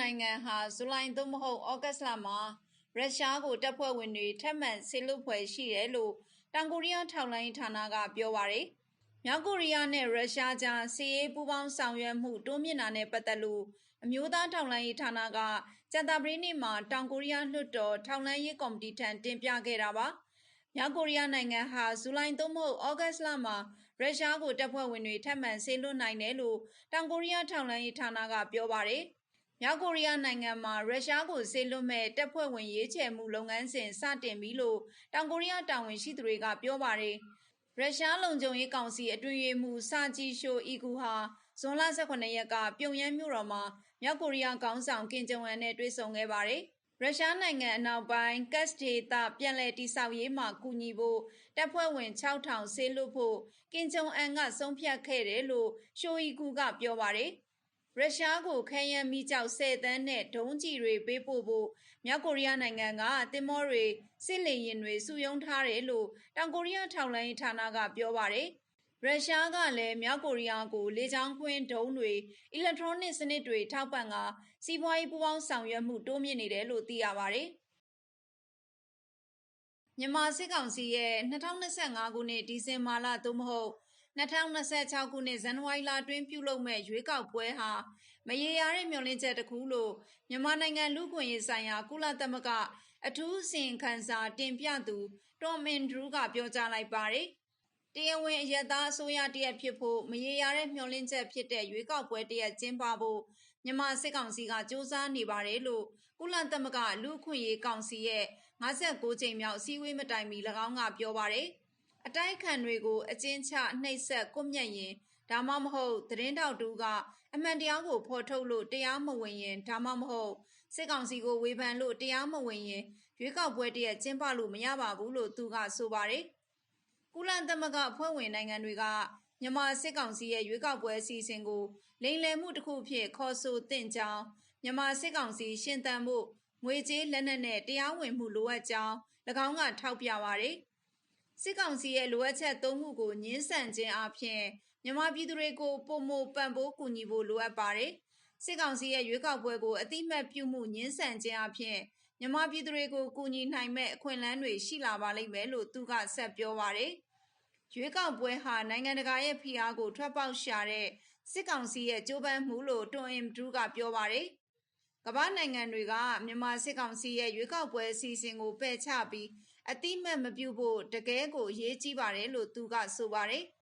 နိုင်ငံဟာ ဇူလိုင် သို့မဟုတ် ဩဂတ်စ်လမှာ ရုရှားကို တပ်ဖွဲ့ဝင်တွေ ထပ်မံဆေလွတ်ဖွဲ့ရှိတယ်လို့ တောင်ကိုရီးယား ထောက်လှမ်းရေးဌာနက ပြောပါတယ်။မြောက်ကိုရီးယားနဲ့ ရုရှားကြား စစ်ရေးပူးပေါင်းဆောင်ရွက်မှု တိုးမြင့်တာနဲ့ ပတ်သက်လို့ အမျိုးသားထောက်လှမ်းရေးဌာနက ကြံတာပရင်းနေ့မှာ တောင်ကိုရီးယားလွှတ်တော် ထောက်လှမ်းရေးကော်မတီထံ တင်ပြခဲ့တာပါ။မြောက်ကိုရီးယားနိုင်ငံဟာ ဇူလိုင် သို့မဟုတ် ဩဂတ်စ်လမှာ ရုရှားကို တပ်ဖွဲ့ဝင်တွေ ထပ်မံဆေလွတ်နိုင်တယ်လို့ တောင်ကိုရီးယား ထောက်လှမ်းရေးဌာနက ပြောပါတယ်။ မြောက်ကိုရီးယားနိုင်ငံမှာ ရုရှားကိုဆေးလွတ်မဲ့ တပ်ဖွဲ့ဝင်ရေးချယ်မှုလုပ်ငန်းစဉ် စတင်ပြီလို့ တောင်ကိုရီးယား တာဝန်ရှိသူတွေက ပြောပါတယ်။ရုရှားလုံခြုံရေးကောင်စီ အတွင်းရေးမှူးစာဂျီရှိုအီကူဟာ ဇွန်လ18ရက်က ပြုံယမ်းမြို့တော်မှာ မြောက်ကိုရီးယားခေါင်းဆောင် ကင်ဂျုံအန်နဲ့ တွေ့ဆုံခဲ့ပါတယ်။ရုရှားနိုင်ငံအနောက်ပိုင်းကတ်စဒေတာပြန်လည်တိစောက်ရေးမှာ ကူညီဖို့ တပ်ဖွဲ့ဝင်6000ဆေးလွတ်ဖို့ ကင်ဂျုံအန်က ဆုံးဖြတ်ခဲ့တယ်လို့ရှိုအီကူကပြောပါတယ်။ ရုရှားကိုခဲယမ်းမီးကျောက်10တန်းနဲ့ဒုံးကျည်တွေပေးပို့ဖို့မြောက်ကိုရီးယားနိုင်ငံကတင်မောတွေစစ်လေယာဉ်တွေစုယုံထားတယ်လို့တောင်ကိုရီးယားထောက်လှမ်းရေးဌာနကပြောပါတယ်။ရုရှားကလည်းမြောက်ကိုရီးယားကိုလေကြောင်းခွင်းဒုံးတွေအီလက်ထရောနစ်စနစ်တွေထောက်ပံ့ကစီးပွားရေးပူးပေါင်းဆောင်ရွက်မှုတိုးမြင့်နေတယ်လို့သိရပါတယ်။မြန်မာစစ်ကောင်စီရဲ့2025ခုနှစ်ဒီဇင်ဘာလသို့မဟုတ် 2026ခုနှစ်ဇန်နဝါရီလအတွင်းပြုလုပ်မဲ့ရွေးကောက်ပွဲဟာမရေရာတဲ့မျှော်လင့်ချက်တစ်ခုလို့မြန်မာနိုင်ငံလူ့ခွင့်ရေးဆိုင်ရာကုလသမဂ္ဂအထူးအစီရင်ခံစာတင်ပြသူတော်မင်ဒရူးကပြောကြားလိုက်ပါတယ်။တရားဝင်အယက်သားအစိုးရတရက်ဖြစ်ဖို့မရေရာတဲ့မျှော်လင့်ချက်ဖြစ်တဲ့ရွေးကောက်ပွဲတရက်ကျင်းပဖို့မြန်မာစစ်ကောင်စီကစ조사နေပါတယ်လို့ကုလသမဂ္ဂလူ့ခွင့်ရေးကောင်စီရဲ့56ကြိမ်မြောက်အစည်းအဝေးမတိုင်မီ၎င်းကပြောပါတယ်။ အတိုက်ခံတွေကို အကျဉ်းချနှိပ်စက်ကွပ်မျက်ရင်ဒါမှမဟုတ်သတင်းတောက်တူကအမှန်တရားကိုဖော်ထုတ်လို့တရားမဝင်ရင်ဒါမှမဟုတ်စစ်ကောင်စီကိုဝေဖန်လို့တရားမဝင်ရင်ရွေးကောက်ပွဲတရက်ကျင်းပလို့မရပါဘူးလို့သူကဆိုပါတယ်။ကုလသမဂ္ဂအဖွဲ့ဝင်နိုင်ငံတွေကမြန်မာစစ်ကောင်စီရဲ့ရွေးကောက်ပွဲအစီအစဉ်ကိုလိမ်လည်မှုတစ်ခုဖြစ်ခေါ်ဆိုသင့်ကြောင်းမြန်မာစစ်ကောင်စီရှင်းတန်မှုငွေကြေးလက်နက်နဲ့တရားဝင်မှုလိုအပ်ကြောင်း၎င်းကထောက်ပြပါတယ်။ စစ်ကောင်စီရဲ့လိုအပ်ချက်သုံးခုကိုညှင်းဆန်ခြင်းအပြင်မြန်မာပြည်သူတွေကိုပုံမပံ့ပိုးကူညီဖို့လိုအပ်ပါတယ်။စစ်ကောင်စီရဲ့ရွေးကောက်ပွဲကိုအတိမတ်ပြုမှုညှင်းဆန်ခြင်းအပြင်မြန်မာပြည်သူတွေကိုကူညီနိုင်မဲ့အခွင့်အလမ်းတွေရှိလာပါလိမ့်မယ်လို့သူကဆက်ပြောပါတယ်။ရွေးကောက်ပွဲဟာနိုင်ငံတကာရဲ့ဖိအားကိုထွက်ပေါက်ရှာတဲ့စစ်ကောင်စီရဲ့ကြိုးပမ်းမှုလို့တွန်အင်ဒူးကပြောပါတယ်။ကမ္ဘာနိုင်ငံတွေကမြန်မာစစ်ကောင်စီရဲ့ရွေးကောက်ပွဲအစီအစဉ်ကိုပယ်ချပြီး အတိမတ်မပြုဖို့ တကယ်ကို အရေးကြီးပါတယ်လို့ သူက ဆိုပါတယ်။